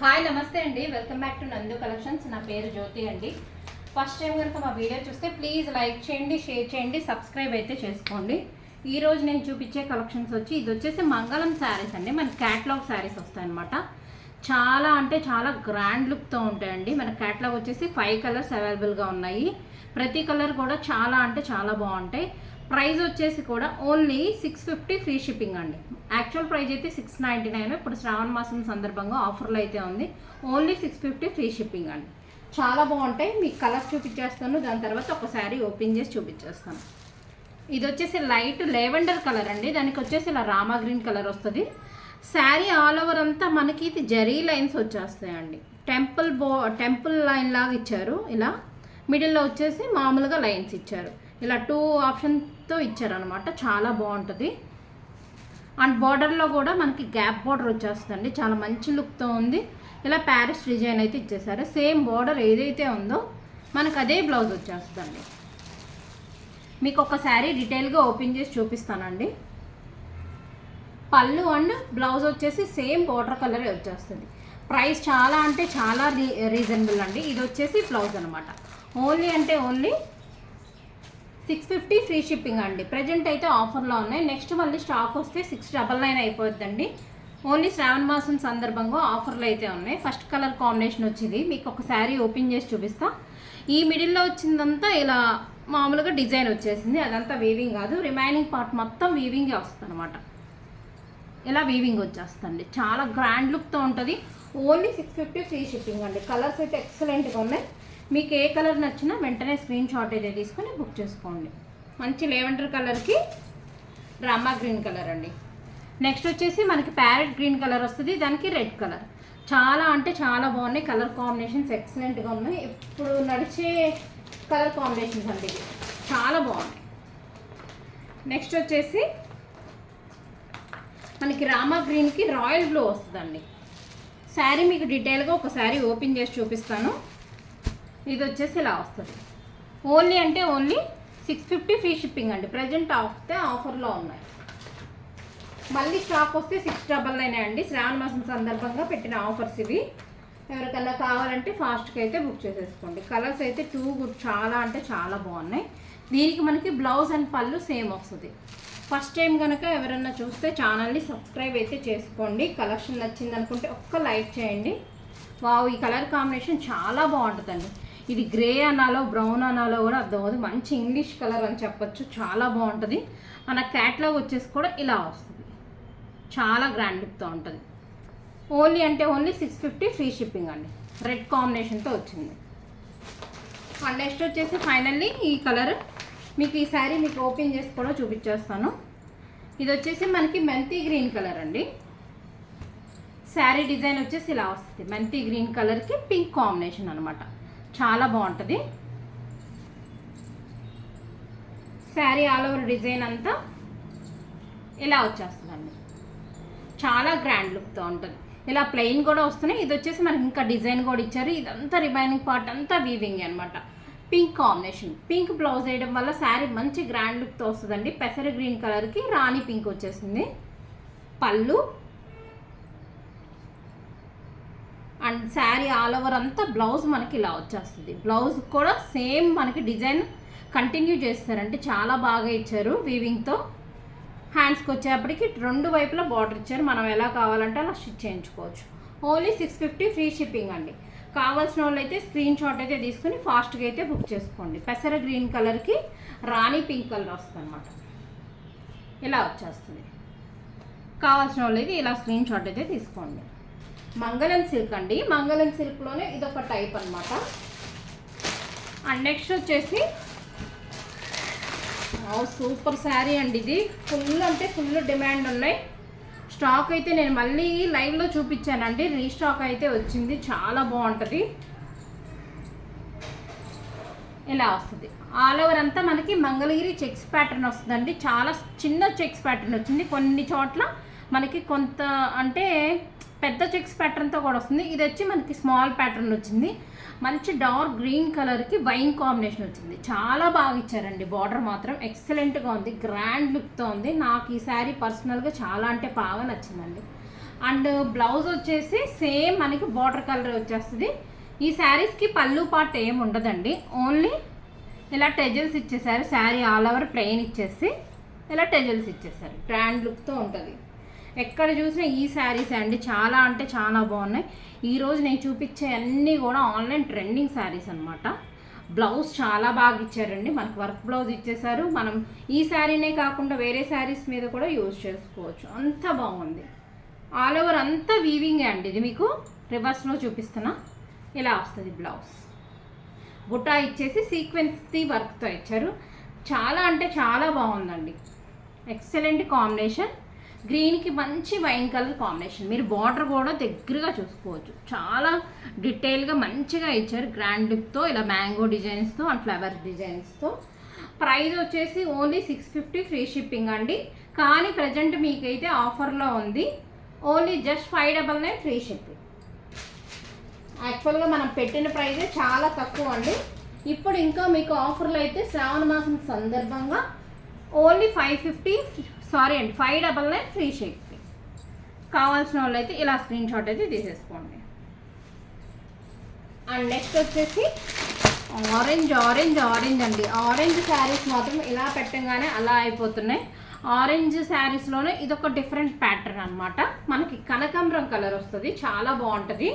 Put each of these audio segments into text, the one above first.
Hi నమస్తే అండి. Welcome back to Nandu collections. నా పేరు జ్యోతి అండి. ఫస్ట్ టైం కనుక మా వీడియో చూస్తే ప్లీజ్ లైక్ చేయండి షేర్ చేయండి సబ్స్క్రైబ్ అయితే చేసుకోండి. ఈ రోజు నేను చూపించే కలెక్షన్స్ వచ్చి ఇది వచ్చేసి మంగళం శారీస్ అండి. మన క్యాట్లాగ్ శారీస్ వస్తాయన్నమాట. చాలా అంటే చాలా గ్రాండ్ లుక్తో ఉంటాయండి. మన క్యాట్లాగ్ వచ్చేసి ఫైవ్ కలర్స్ అవైలబుల్గా ఉన్నాయి. ప్రతి కలర్ కూడా చాలా అంటే చాలా బాగుంటాయి. ప్రైస్ వచ్చేసి కూడా only six fifty free shipping అండి. యాక్చువల్ ప్రైస్ అయితే సిక్స్ నైంటీ నైన్. ఇప్పుడు శ్రావణ మాసం సందర్భంగా ఆఫర్లో అయితే ఉంది. Only six fifty free shipping అండి. చాలా బాగుంటాయి. మీకు కలర్ చూపించేస్తాను. దాని తర్వాత ఒక శారీ ఓపెన్ చేసి చూపించేస్తాను. ఇది వచ్చేసి లైట్ లెవెండర్ కలర్ అండి. దానికి వచ్చేసి ఇలా రామా గ్రీన్ కలర్ వస్తుంది. శారీ ఆల్ ఓవర్ అంతా మనకి ఇది జరీ లైన్స్ వచ్చేస్తాయండి. టెంపుల్ బో టెంపుల్ లైన్ లాగా ఇచ్చారు. ఇలా మిడిల్లో వచ్చేసి మామూలుగా లైన్స్ ఇచ్చారు. ఇలా టూ ఆప్షన్ తో ఇచ్చారనమాట చాలా బాగుంటుంది. అండ్ బార్డర్లో కూడా మనకి గ్యాప్ బార్డర్ వచ్చేస్తుందండి. చాలా మంచి లుక్తో ఉంది. ఇలా ప్యారిస్ డిజైన్ అయితే ఇచ్చేసారు. సేమ్ బార్డర్ ఏదైతే ఉందో మనకు అదే బ్లౌజ్ వచ్చేస్తుందండి. మీకు ఒక శారీ డీటెయిల్గా ఓపెన్ చేసి చూపిస్తానండి. పళ్ళు అండ్ బ్లౌజ్ వచ్చేసి సేమ్ బార్డర్ కలరే వచ్చేస్తుంది. ప్రైస్ చాలా అంటే చాలా రీ రీజనబుల్ అండి. ఇది వచ్చేసి బ్లౌజ్ అనమాట ఓన్లీ అంటే only six fifty free shipping అండి. ప్రజెంట్ అయితే ఆఫర్లో ఉన్నాయి. నెక్స్ట్ మళ్ళీ స్టాక్ వస్తే సిక్స్ డబల్ నైన్ అయిపోద్దండి. ఓన్లీ శ్రావణ మాసం సందర్భంగా ఆఫర్లు అయితే ఉన్నాయి. ఫస్ట్ కలర్ కాంబినేషన్ వచ్చింది. మీకు ఒక శారీ ఓపెన్ చేసి చూపిస్తా. ఈ మిడిల్లో వచ్చిందంతా ఇలా మామూలుగా డిజైన్ వచ్చేసింది. అదంతా వీవింగ్ కాదు. రిమైనింగ్ పార్ట్ మొత్తం వీవింగే వస్తుంది అనమాట ఇలా వీవింగ్ వచ్చేస్తుంది. చాలా గ్రాండ్ లుక్తో ఉంటుంది. Only six fifty free shipping అండి. కలర్స్ అయితే ఎక్సలెంట్గా ఉన్నాయి. మీకు ఏ కలర్ నచ్చినా వెంటనే స్క్రీన్ షాట్ అయితే తీసుకొని బుక్ చేసుకోండి. మంచి లెవెండర్ కలర్కి రామా గ్రీన్ కలర్ అండి. నెక్స్ట్ వచ్చేసి మనకి ప్యారెట్ గ్రీన్ కలర్ వస్తుంది దానికి రెడ్ కలర్. చాలా అంటే చాలా బాగున్నాయి కలర్ కాంబినేషన్స్ ఎక్సలెంట్గా ఉన్నాయి. ఇప్పుడు నడిచే కలర్ కాంబినేషన్స్ అండి చాలా బాగున్నాయి. నెక్స్ట్ వచ్చేసి మనకి రామా గ్రీన్కి రాయల్ బ్లూ వస్తుందండి. శారీ మీకు డీటెయిల్గా ఒక శారీ ఓపెన్ చేసి చూపిస్తాను. ఇది వచ్చేసి ఇలా వస్తుంది. ఓన్లీ అంటే only six fifty free shipping అండి. ప్రజెంట్ ఆఫ్తే ఆఫర్లో ఉన్నాయి. మళ్ళీ స్టాక్ వస్తే సిక్స్ డబల్ నైన్ అండి. శ్రావణ మాసం సందర్భంగా పెట్టిన ఆఫర్స్ ఇవి. ఎవరికన్నా కావాలంటే ఫాస్ట్గా అయితే బుక్ చేసేసుకోండి. కలర్స్ అయితే టూ గుడ్ చాలా అంటే చాలా బాగున్నాయి. దీనికి మనకి బ్లౌజ్ అండ్ పళ్ళు సేమ్ వస్తుంది. ఫస్ట్ టైం కనుక ఎవరన్నా చూస్తే ఛానల్ని సబ్స్క్రైబ్ అయితే చేసుకోండి. కలెక్షన్ నచ్చింది అనుకుంటే ఒక్క లైక్ చేయండి. వావ్ ఈ కలర్ కాంబినేషన్ చాలా బాగుంటుందండి. ఇది గ్రే అనాలో బ్రౌన్ అనాలో కూడా అర్థం అవుతుంది. మంచి ఇంగ్లీష్ కలర్ అని చెప్పచ్చు. చాలా బాగుంటుంది. మన క్యాట్లాగ్ వచ్చేసి కూడా ఇలా వస్తుంది. చాలా గ్రాండ్ లుక్తో ఉంటుంది. ఓన్లీ అంటే only six fifty free shipping అండి. రెడ్ కాంబినేషన్తో వచ్చింది. అండ్ నెక్స్ట్ వచ్చేసి ఫైనల్లీ ఈ కలర్ మీకు ఈ శారీ మీకు ఓపెన్ చేసి కూడా చూపించేస్తాను. ఇది వచ్చేసి మనకి మెంతి గ్రీన్ కలర్ అండి. శారీ డిజైన్ వచ్చేసి ఇలా వస్తుంది. మెంతి గ్రీన్ కలర్కి పింక్ కాంబినేషన్ అనమాట చాలా బాగుంటుంది. శారీ ఆల్ ఓవర్ డిజైన్ అంతా ఇలా వచ్చేస్తుందండి. చాలా గ్రాండ్ లుక్తో ఉంటుంది. ఇలా ప్లెయిన్ కూడా వస్తున్నాయి. ఇది వచ్చేసి మనకి ఇంకా డిజైన్ కూడా ఇచ్చారు. ఇదంతా రిమైనింగ్ పార్ట్ అంతా వీవింగ్ అనమాట పింక్ కాంబినేషన్ పింక్ బ్లౌజ్ వేయడం వల్ల శారీ మంచి గ్రాండ్ లుక్తో వస్తుందండి. పెసర గ్రీన్ కలర్కి రాణి పింక్ వచ్చేసింది. పళ్ళు అండ్ శారీ ఆల్ ఓవర్ అంతా బ్లౌజ్ మనకి ఇలా వచ్చేస్తుంది. బ్లౌజ్ కూడా సేమ్ మనకి డిజైన్ కంటిన్యూ చేస్తారంటే చాలా బాగా ఇచ్చారు వీవింగ్తో హ్యాండ్స్కి వచ్చేప్పటికి రెండు వైపులా బార్డర్ ఇచ్చారు. మనం ఎలా కావాలంటే అలా స్టిచ్ చేయించుకోవచ్చు. Only six fifty free shipping అండి. కావాల్సిన వాళ్ళు అయితే స్క్రీన్ షాట్ అయితే తీసుకుని ఫాస్ట్గా అయితే బుక్ చేసుకోండి. పెసర గ్రీన్ కలర్కి రాణి పింక్ కలర్ వస్తుంది అనమాట ఇలా వచ్చేస్తుంది. కావాల్సిన వాళ్ళు అయితే ఇలా స్క్రీన్ షాట్ అయితే తీసుకోండి. మంగళం సిల్క్ అండి. మంగళం సిల్క్లోనే ఇదొక టైప్ అనమాట అండ్ నెక్స్ట్ వచ్చేసి సూపర్ శారీ అండి ఇది. ఫుల్ అంటే ఫుల్ డిమాండ్ ఉన్నాయి. స్టాక్ అయితే నేను మళ్ళీ లైవ్లో చూపించానండి. రీస్టాక్ అయితే వచ్చింది. చాలా బాగుంటుంది. ఇలా వస్తుంది. ఆల్ ఓవర్ అంతా మనకి మంగళగిరి చెక్స్ ప్యాటర్న్ వస్తుందండి. చాలా చిన్న చెక్స్ ప్యాటర్న్ వచ్చింది. కొన్ని చోట్ల మనకి కొంత అంటే పెద్ద చెక్స్ ప్యాటర్న్తో కూడా వస్తుంది. ఇది వచ్చి మనకి స్మాల్ ప్యాటర్న్ వచ్చింది. మంచి డార్క్ గ్రీన్ కలర్కి వైన్ కాంబినేషన్ వచ్చింది. చాలా బాగా ఇచ్చారండి. బార్డర్ మాత్రం ఎక్సలెంట్గా ఉంది. గ్రాండ్ లుక్తో ఉంది. నాకు ఈ శారీ పర్సనల్గా చాలా అంటే బాగా నచ్చిందండి. అండ్ బ్లౌజ్ వచ్చేసి సేమ్ మనకి బార్డర్ కలర్ వచ్చేస్తుంది. ఈ శారీస్కి పళ్ళు పార్ట్ ఏం ఉండదండి. ఓన్లీ ఇలా టెజల్స్ ఇచ్చేసారు. శారీ ఆల్ ఓవర్ ప్లెయిన్ ఇచ్చేసి ఇలా టెజల్స్ ఇచ్చేసారు. గ్రాండ్ లుక్తో ఉంటుంది. ఎక్కడ చూసినా ఈ శారీస్ అండి. చాలా అంటే చాలా బాగున్నాయి. ఈరోజు నేను చూపించే అన్నీ కూడా ఆన్లైన్ ట్రెండింగ్ శారీస్ అనమాట బ్లౌజ్ చాలా బాగా ఇచ్చారండి. మనకు వర్క్ బ్లౌజ్ ఇచ్చేసారు మనం ఈ శారీనే కాకుండా వేరే శారీస్ మీద కూడా యూజ్ చేసుకోవచ్చు. అంత బాగుంది. ఆల్ ఓవర్ అంతా వీవింగే అండి ఇది మీకు? రివర్స్లో చూపిస్తున్నా. ఇలా వస్తుంది బ్లౌజ్ బుటా ఇచ్చేసి సీక్వెన్స్ది వర్క్తో ఇచ్చారు. చాలా అంటే చాలా బాగుందండి. ఎక్సలెంట్ కాంబినేషన్ గ్రీన్కి మంచి వైన్ కలర్ కాంబినేషన్ మీరు బార్డర్ కూడా దగ్గరగా చూసుకోవచ్చు. చాలా డీటెయిల్గా మంచిగా ఇచ్చారు. గ్రాండ్ లుక్తో ఇలా మ్యాంగో డిజైన్స్తో అండ్ ఫ్లవర్ డిజైన్స్తో ప్రైస్ వచ్చేసి only six fifty free shipping అండి. కానీ ప్రజెంట్ మీకైతే ఆఫర్లో ఉంది. Only just five double nine free shipping యాక్చువల్గా మనం పెట్టిన ప్రైజే చాలా తక్కువ అండి. ఇప్పుడు ఇంకా మీకు ఆఫర్లు అయితే శ్రావణ మాసం సందర్భంగా ఓన్లీ ఫైవ్ ఫిఫ్టీ సారీ అండి five double nine free shipping కావాల్సిన వాళ్ళు అయితే ఇలా స్క్రీన్ షాట్ అయితే తీసేసుకోండి. అండ్ నెక్స్ట్ వచ్చేసి ఆరెంజ్ ఆరెంజ్ ఆరెంజ్ అండి. ఆరెంజ్ శారీస్ మాత్రం ఇలా పెట్టంగానే అలా అయిపోతున్నాయి. ఆరెంజ్ శారీస్లోనే ఇదొక డిఫరెంట్ ప్యాటర్న్ అనమాట మనకి కనకాంబరం కలర్ వస్తుంది చాలా బాగుంటుంది.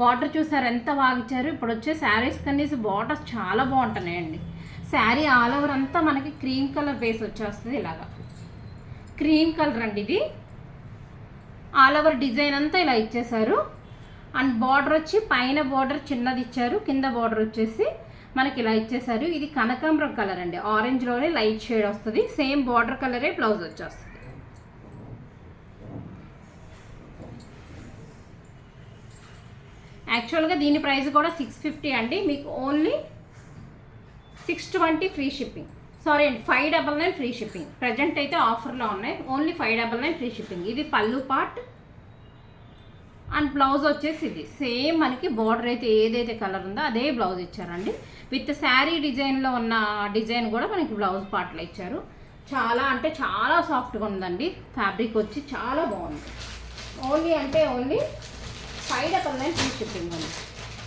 బార్డర్ చూసారు ఎంత బాగిచ్చారు ఇప్పుడు వచ్చే శారీస్ కనీసి బార్డర్స్ చాలా బాగుంటున్నాయండి. శారీ ఆల్ ఓవర్ అంతా మనకి క్రీమ్ కలర్ బేస్ వచ్చేస్తుంది ఇలాగా. క్రీమ్ కలర్ అండి ఇది. ఆల్ ఓవర్ డిజైన్ అంతా ఇలా ఇచ్చేసారు అండ్ బార్డర్ వచ్చి పైన బార్డర్ చిన్నది ఇచ్చారు కింద బార్డర్ వచ్చేసి మనకి ఇలా ఇచ్చేసారు ఇది కనకాంబరం కలర్ అండి. ఆరెంజ్లోనే లైట్ షేడ్ వస్తుంది. సేమ్ బార్డర్ కలరే బ్లౌజ్ వచ్చేస్తుంది. యాక్చువల్గా దీని ప్రైస్ కూడా సిక్స్ ఫిఫ్టీ అండి. మీకు only six twenty free shipping sorry అండి five double nine free shipping present అయితే ఆఫర్లో ఉన్నాయి. Only five double nine free shipping ఇది పళ్ళు పార్ట్ అండ్ బ్లౌజ్ వచ్చేసి ఇది. సేమ్ మనకి బార్డర్ అయితే ఏదైతే కలర్ ఉందో అదే బ్లౌజ్ ఇచ్చారండి. విత్ శారీ డిజైన్లో ఉన్న డిజైన్ కూడా మనకి బ్లౌజ్ పార్ట్లో ఇచ్చారు. చాలా అంటే చాలా సాఫ్ట్గా ఉందండి. ఫ్యాబ్రిక్ వచ్చి చాలా బాగుంది. ఓన్లీ అంటే only five double nine free shipping ఉంది.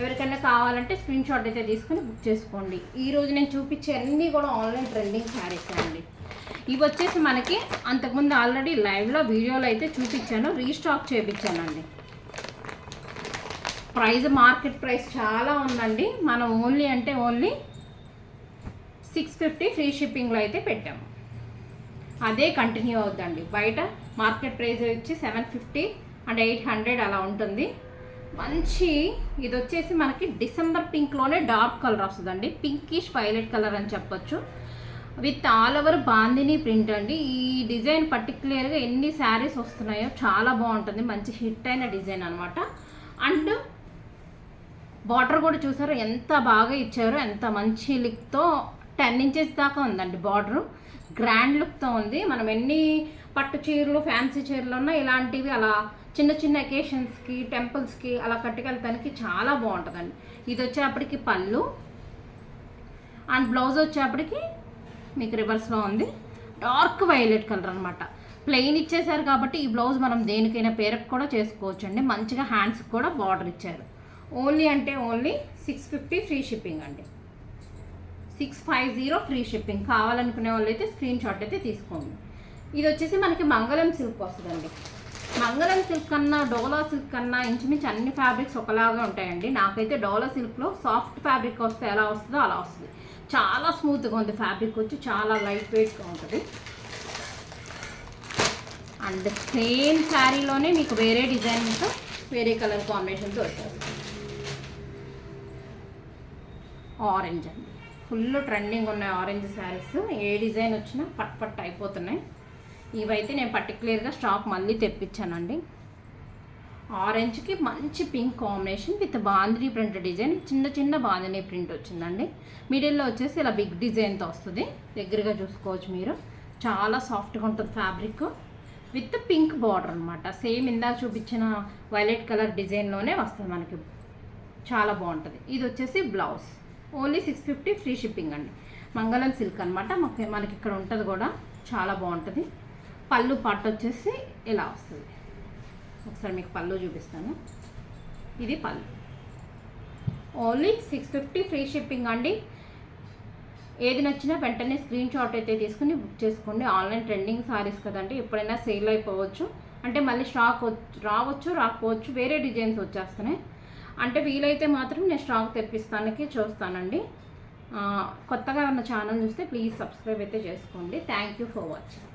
ఎవరికైనా కావాలంటే స్క్రీన్ షాట్ అయితే తీసుకొని బుక్ చేసుకోండి. ఈ రోజు నేను చూపించే అన్నీ కూడా ఆన్లైన్ ట్రెండింగ్ శారీస్ అండి. ఇవి వచ్చేసి మనకి అంతకుముందు ఆల్రెడీ లైవ్లో వీడియోలో అయితే చూపించాను రీస్టాక్ చేయించానండి ప్రైస్ మార్కెట్ ప్రైస్ చాలా ఉందండి. మనం ఓన్లీ అంటే ఓన్లీ సిక్స్ ఫిఫ్టీ ఫ్రీ షిప్పింగ్లో అయితే పెట్టాము. అదే కంటిన్యూ అవుద్దండి. బయట మార్కెట్ ప్రైస్ వచ్చి seven fifty and eight hundred అలా ఉంటుంది. మంచి ఇది వచ్చేసి మనకి డిసెంబర్ పింక్లోనే డార్క్ కలర్ వస్తుందండి. పింకిష్ వైలెట్ కలర్ అని చెప్పొచ్చు. With all over bandhani print అండి. ఈ డిజైన్ పర్టికులర్గా ఎన్ని శారీస్ వస్తున్నాయో చాలా బాగుంటుంది. మంచి హిట్ అయిన డిజైన్ అనమాట అండ్ బార్డర్ కూడా చూసారు? ఎంత బాగా ఇచ్చారో. ఎంత మంచి లుక్తో టెన్ ఇంచెస్ దాకా ఉందండి బార్డరు. గ్రాండ్ లుక్తో ఉంది. మనం ఎన్ని పట్టు చీరలు ఫ్యాన్సీ చీరలు ఉన్నా ఇలాంటివి అలా చిన్న చిన్న ఎకేషన్స్కి టెంపుల్స్కి అలా కట్టుకెళ్ళటానికి చాలా బాగుంటుందండి. ఇది వచ్చేప్పటికి పళ్ళు. అండ్ బ్లౌజ్ వచ్చేప్పటికి మీకు రివర్స్లో ఉంది. డార్క్ వైలెట్ కలర్ అనమాట ప్లెయిన్ ఇచ్చేసారు కాబట్టి ఈ బ్లౌజ్ మనం దేనికైనా పేరప్ కూడా చేసుకోవచ్చు అండి మంచిగా హ్యాండ్స్కి కూడా బార్డర్ ఇచ్చారు. ఓన్లీ అంటే only six fifty free shipping అండి. Six five zero free shipping కావాలనుకునే వాళ్ళు అయితే స్క్రీన్ షాట్ అయితే తీసుకోండి. ఇది వచ్చేసి మనకి మంగళం సిల్క్ వస్తుందండి. మంగళం సిల్క్ కన్నా డోలా సిల్క్ కన్నా ఇంచుమించు అన్ని ఫ్యాబ్రిక్స్ ఒకలాగా ఉంటాయండి. నాకైతే డోలా సిల్క్లో సాఫ్ట్ ఫ్యాబ్రిక్ వస్తే ఎలా వస్తుందో అలా వస్తుంది. చాలా స్మూత్గా ఉంది ఫ్యాబ్రిక్ వచ్చి చాలా లైట్ వెయిట్గా ఉంటుంది. అండ్ సేమ్ శారీలోనే మీకు వేరే డిజైన్తో వేరే కలర్ కాంబినేషన్తో వచ్చేస్తుంది ఆరెంజ్ అండి. ఫుల్ ట్రెండింగ్ ఉన్నాయి ఆరెంజ్ శారీస్. ఏ డిజైన్ వచ్చినా పట్ పట్ అయిపోతున్నాయి. ఇవైతే నేను పర్టికులర్గా స్టాక్ మళ్ళీ తెప్పించానండి. ఆరెంజ్కి మంచి pink combination with bandhani print design చిన్న చిన్న బాందిని ప్రింట్ వచ్చిందండి. మిడిల్లో వచ్చేసి ఇలా బిగ్ డిజైన్తో వస్తుంది. దగ్గరగా చూసుకోవచ్చు మీరు. చాలా సాఫ్ట్గా ఉంటుంది ఫ్యాబ్రిక్. విత్ పింక్ బార్డర్ అనమాట సేమ్ ఇందాక చూపించిన వైలెట్ కలర్ డిజైన్లోనే వస్తుంది మనకి. చాలా బాగుంటుంది. ఇది వచ్చేసి blouse. Only six fifty free shipping అండి. మంగళం సిల్క్ అనమాట మాకు మనకి ఇక్కడ ఉంటుంది కూడా. చాలా బాగుంటుంది. పళ్ళు పట్టు వచ్చేసి ఇలా వస్తుంది? ఒకసారి మీకు పళ్ళు చూపిస్తాను. ఇది పళ్ళు. Only six fifty free shipping అండి. ఏది నచ్చినా వెంటనే స్క్రీన్ షాట్ అయితే తీసుకుని బుక్ చేసుకోండి. ఆన్లైన్ ట్రెండింగ్ సారీస్ కదండి ఎప్పుడైనా సేల్ అయిపోవచ్చు. అంటే మళ్ళీ స్టాక్ రావచ్చు రాకపోవచ్చు వేరే డిజైన్స్ వచ్చేస్తున్నాయి. అంటే వీలైతే మాత్రం నేను స్టాక్ తెప్పిస్తానికి చూస్తానండి. కొత్తగా ఉన్న ఛానల్ చూస్తే ప్లీజ్ సబ్స్క్రైబ్ అయితే చేసుకోండి. Thank you for watching.